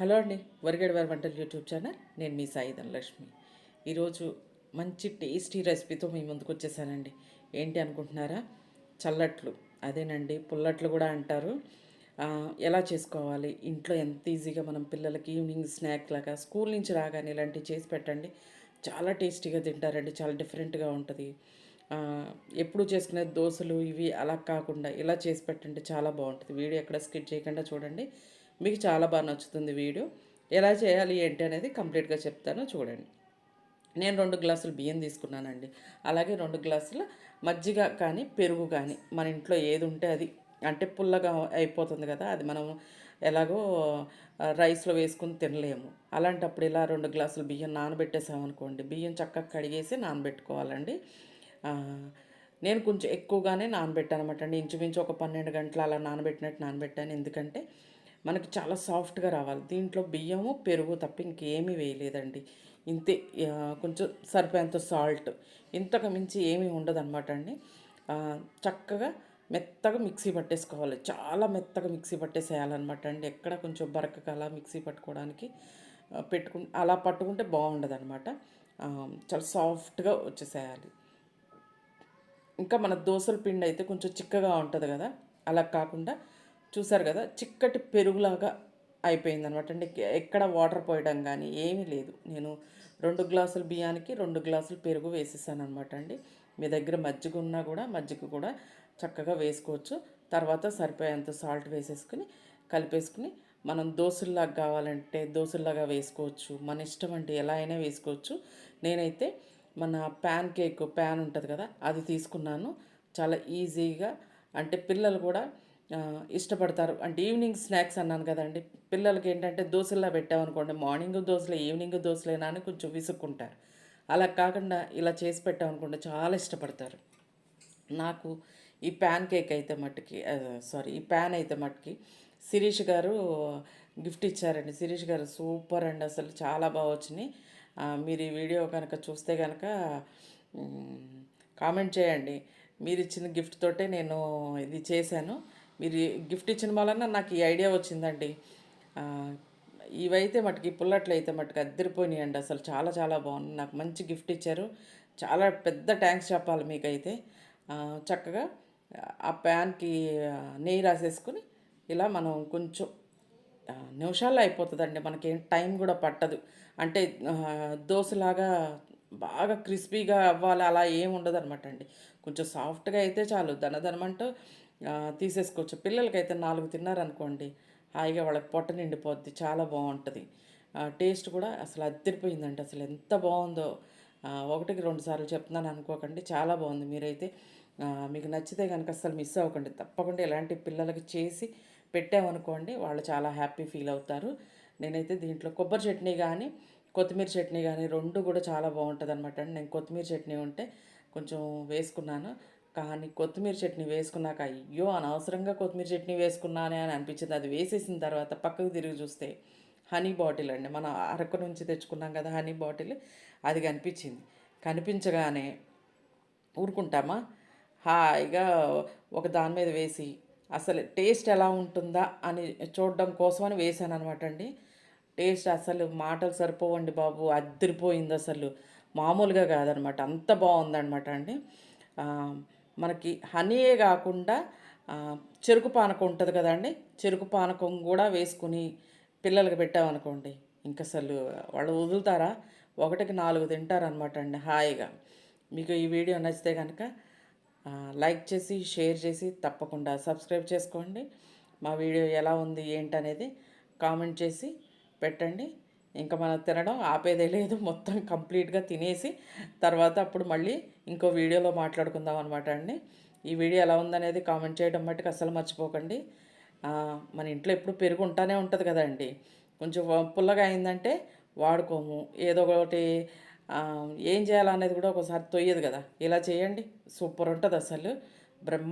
Hello అండి వరిగడి వారి వంటలు యూట్యూబ్ ఛానల్. నేను మీ సాయి ధనలక్ష్మి. ఈరోజు మంచి టేస్టీ రెసిపీతో మీ ముందుకు వచ్చేసానండి. ఏంటి అనుకుంటున్నారా? చల్లట్లు. అదేనండి పుల్లట్లు కూడా అంటారు. ఎలా చేసుకోవాలి? ఇంట్లో ఎంత ఈజీగా మనం పిల్లలకి ఈవినింగ్ స్నాక్ లాగా స్కూల్ నుంచి రాగానే ఇలాంటివి చేసి పెట్టండి. చాలా టేస్టీగా తింటారండి చాలా డిఫరెంట్గా ఉంటుంది. ఎప్పుడు చేసుకునే దోశలు ఇవి అలా కాకుండా ఇలా చేసి పెట్టండి చాలా బాగుంటుంది. వీడియో ఎక్కడ స్కిట్ చేయకుండా చూడండి. మీకు చాలా బాగా నచ్చుతుంది వీడియో. ఎలా చేయాలి ఏంటి అనేది కంప్లీట్గా చెప్తాను చూడండి. నేను రెండు గ్లాసులు బియ్యం తీసుకున్నానండి. అలాగే రెండు గ్లాసుల మజ్జిగ కానీ పెరుగు కానీ మన ఇంట్లో ఏది ఉంటే అది. అంటే పుల్లగా అయిపోతుంది కదా అది మనం ఎలాగో రైస్లో వేసుకుని తినలేము. అలాంటప్పుడు ఇలా రెండు గ్లాసులు బియ్యం నానబెట్టేసామనుకోండి బియ్యం చక్కగా కడిగేసి నానబెట్టుకోవాలండి. నేను కొంచెం ఎక్కువగానే నానబెట్టాను అనమాట అండి. ఇంచుమించు ఒక పన్నెండు గంటలు అలా నానబెట్టినట్టు నానబెట్టాను. ఎందుకంటే మనకి చాలా సాఫ్ట్గా రావాలి. దీంట్లో బియ్యము పెరుగు తప్ప ఇంకేమీ వేయలేదండి. ఇంతే కొంచెం సరిపోయేంత సాల్ట్. ఇంతకు మించి ఏమీ ఉండదు అనమాట అండి చక్కగా మెత్తగా మిక్సీ పట్టేసుకోవాలి. చాలా మెత్తగా మిక్సీ పట్టేసేయాలన్నమాట అండి. ఎక్కడ కొంచెం బరకగా అలా మిక్సీ పట్టుకోవడానికి పెట్టుకు అలా పట్టుకుంటే బాగుండదు అనమాట చాలా సాఫ్ట్గా వచ్చేసేయాలి. ఇంకా మన దోసల పిండి అయితే కొంచెం చిక్కగా ఉంటుంది కదా? అలా కాకుండా చూసారు కదా చిక్కటి పెరుగులాగా అయిపోయింది అనమాట అంటే ఎక్కడ వాటర్ పోయడం కానీ ఏమీ లేదు. నేను రెండు గ్లాసుల బియ్యానికి రెండు గ్లాసులు పెరుగు వేసేసాను అనమాట అండి. మీ దగ్గర మజ్జిగ ఉన్నా కూడా మజ్జిగ కూడా చక్కగా వేసుకోవచ్చు. తర్వాత సరిపోయేంత సాల్ట్ వేసేసుకుని కలిపేసుకుని మనం దోశల్లాగా కావాలంటే దోశల్లాగా వేసుకోవచ్చు. మన ఇష్టం అంటే ఎలా అయినా వేసుకోవచ్చు. నేనైతే మన ప్యాన్ కేక్ ప్యాన్ ఉంటుంది కదా అది తీసుకున్నాను. చాలా ఈజీగా అంటే పిల్లలు కూడా ఇష్టపడతారు. అంటే ఈవినింగ్ స్నాక్స్ అన్నాను కదండి. పిల్లలకి ఏంటంటే దోశలా పెట్టామనుకోండి మార్నింగ్ దోశలే ఈవినింగ్ దోశలేనా అని కొంచెం విసుక్కుంటారు. అలా కాకుండా ఇలా చేసి పెట్టామనుకోండి చాలా ఇష్టపడతారు. నాకు ఈ ప్యాన్ కేక్ అయితే మట్టుకి సారీ ఈ ప్యాన్ అయితే మట్టుకి శిరీష్ గారు గిఫ్ట్ ఇచ్చారండి. శిరీష్ గారు సూపర్ అండి అసలు చాలా బాగా వచ్చినాయి. మీరు ఈ వీడియో కనుక చూస్తే కనుక కామెంట్ చేయండి. మీరు ఇచ్చిన గిఫ్ట్ తోటే నేను ఇది చేశాను. మీరు గిఫ్ట్ ఇచ్చిన వలన నాకు ఈ ఐడియా వచ్చిందండి. ఇవైతే మటుకి పుల్లట్లు అయితే మటుకు అద్దరిపోయినాయండి అసలు. చాలా చాలా బాగుంది నాకు మంచి గిఫ్ట్ ఇచ్చారు. చాలా పెద్ద ట్యాంక్స్ చెప్పాలి మీకైతే. చక్కగా ఆ ప్యాన్కి నెయ్యి రాసేసుకుని ఇలా మనం కొంచెం నిమిషాల్లో అయిపోతుందండి. మనకేం టైం కూడా పట్టదు. అంటే దోశలాగా బాగా క్రిస్పీగా అవ్వాలి అలా ఏం ఉండదు అనమాట అండి. కొంచెం సాఫ్ట్గా అయితే చాలు. దనదనమంటూ తీసేసుకోవచ్చు పిల్లలకైతే నాలుగు తిన్నారనుకోండి హాయిగా వాళ్ళకి పొట్ట నిండిపోద్ది చాలా బాగుంటుంది. ఆ, టేస్ట్ కూడా అసలు అద్దరిపోయిందండి. అసలు ఎంత బాగుందో. ఒకటికి రెండు సార్లు చెప్తున్నాను అనుకోకండి చాలా బాగుంది. మీరైతే మీకు నచ్చితే కనుక అసలు మిస్ అవ్వకండి. తప్పకుండా ఇలాంటి పిల్లలకి చేసి పెట్టామనుకోండి వాళ్ళు చాలా హ్యాపీ ఫీల్ అవుతారు. నేనైతే దీంట్లో కొబ్బరి చట్నీ కానీ కొత్తిమీర చట్నీ కానీ రెండు కూడా చాలా బాగుంటుంది అనమాట అండి. నేను కొత్తిమీర చట్నీ ఉంటే కొంచెం వేసుకున్నాను. కానీ కొత్తిమీర చట్నీ వేసుకున్నాక అయ్యో అనవసరంగా కొత్తిమీర చట్నీ వేసుకున్నానే అని అనిపించింది. అది వేసేసిన తర్వాత పక్కకు తిరిగి చూస్తే హనీ బాటిల్ అండి. మనం అరకు నుంచి తెచ్చుకున్నాం కదా హనీ బాటిల్ అది కనిపించింది. కనిపించగానే ఊరుకుంటామా? హాయిగా ఒక దాని మీద వేసి అసలు టేస్ట్ ఎలా ఉంటుందా అని చూడడం కోసమని వేసాను అనమాట అండి. టేస్ట్ అసలు మాటలు సరిపోవండి బాబు అద్దరిపోయింది అసలు. మామూలుగా కాదనమాట అంత బాగుందనమాట అండి. మనకి హనీయే కాకుండా చెరుకు పానకం ఉంటుంది కదండి. చెరుకు పానకం కూడా వేసుకుని పిల్లలకి పెట్టామనుకోండి ఇంక అసలు వాళ్ళు వదులుతారా? ఒకటికి నాలుగు తింటారనమాట అండి హాయిగా. మీకు ఈ వీడియో నచ్చితే కనుక లైక్ చేసి షేర్ చేసి తప్పకుండా సబ్స్క్రైబ్ చేసుకోండి. మా వీడియో ఎలా ఉంది ఏంటనేది కామెంట్ చేసి పెట్టండి. ఇంకా మనం తినడం ఆపేదే లేదు. మొత్తం కంప్లీట్గా తినేసి తర్వాత అప్పుడు మళ్ళీ ఇంకో వీడియోలో మాట్లాడుకుందాం అనమాట అండి. ఈ వీడియో ఎలా ఉందనేది కామెంట్ చేయడం మట్టుకు అస్సలు మర్చిపోకండి. మన ఇంట్లో ఎప్పుడు పెరుగు ఉంటానే ఉంటుంది కదండి కొంచెం పుల్లగా అయిందంటే వాడుకోము. ఏదో ఒకటి ఏం చేయాలనేది కూడా ఒకసారి తొయ్యదు కదా. ఇలా చేయండి. సూపర్ ఉంటుంది అసలు బ్రహ్మ